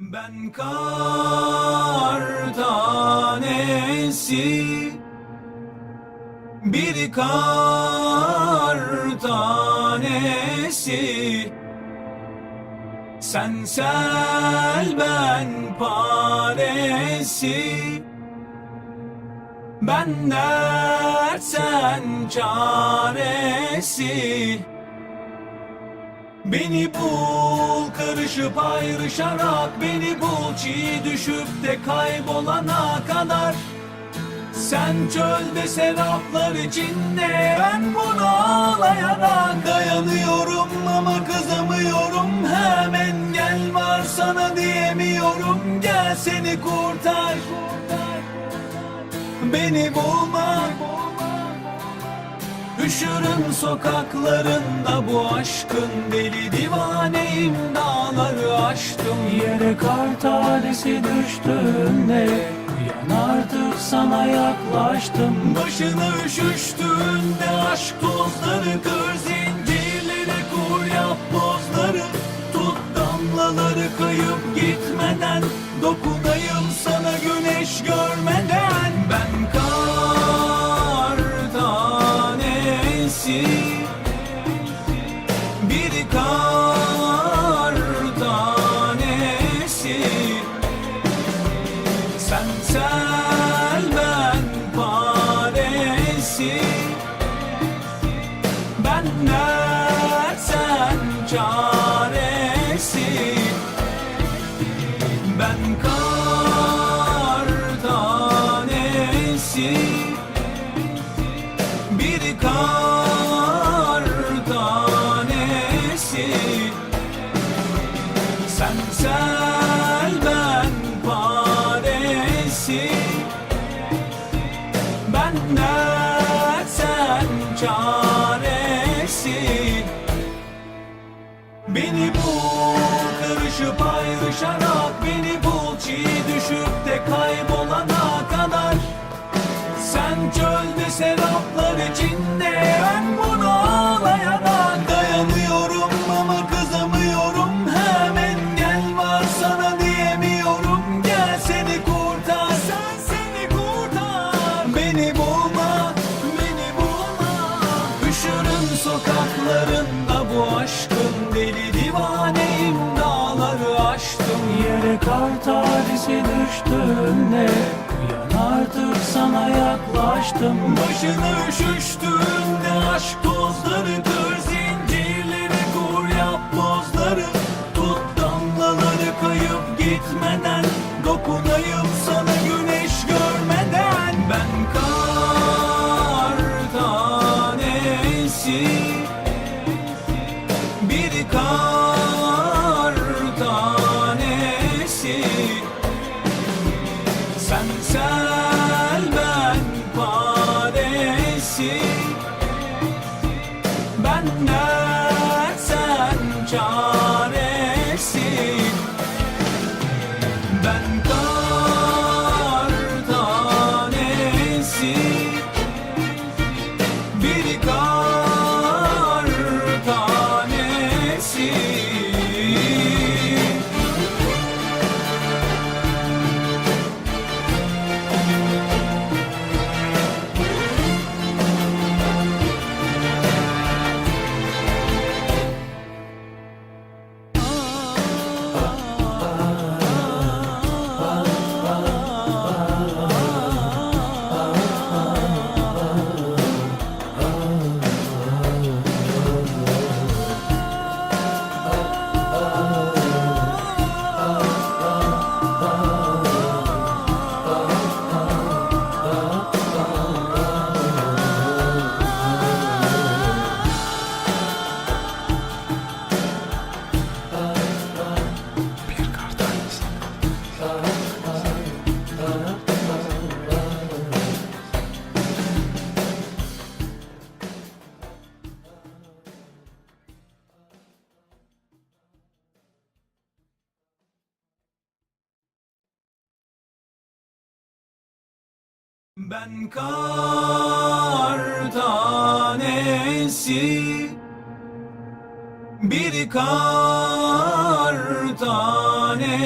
Ben kar tanesi Bir kar tanesi. Sen sel ben paresi. Ben dert sen çaresi. Beni bul karışıp ayrışarak Beni bul çiğ düşüp de kaybolana kadar. Sen çölde seraplar içinde Ben bunu ağlayarak dayanıyorum Ama kızamıyorum. Hemen gel var sana diyemiyorum Gel seni kurtar. Beni bulma Üşürüm sokaklarında bu aşkın deli divaneyim dağları aştım Yere kar tanesi düştüğünde Uyan artık sana yaklaştım. Başına üşüştüğünde aşk tozları kır zincirleri kur yap bozları. Tut damlaları kayıp gitmeden Dokunayım Bir kar Sen sel ben Ben dert sen çaresi. Ben kar Bir kar Beni bul karışıp ayrışarak Beni bul çiğ düşüp de kaybolana kadar. Sen çölde seraplar içinde Ben bunu ağlayarak dayanıyorum Ama kızamıyorum Hemen gel var sana diyemiyorum. Gel seni kurtar Sen seni kurtar. Beni bulma Beni bulma. Üşürüm sokaklarında tanesi düştüğünde Uyan artık sana yaklaştım. Başına üşüştüğünde aşk tozları kır. Zincirleri kur yap bozları. Tut damlaları kayıp gitmeden. Dokunayım sana güneş görmeden. Ben kar tanesi Bir kar Sen ben paresi Ben dert sen çaresi Ben kar tanesi Bir kar tanesi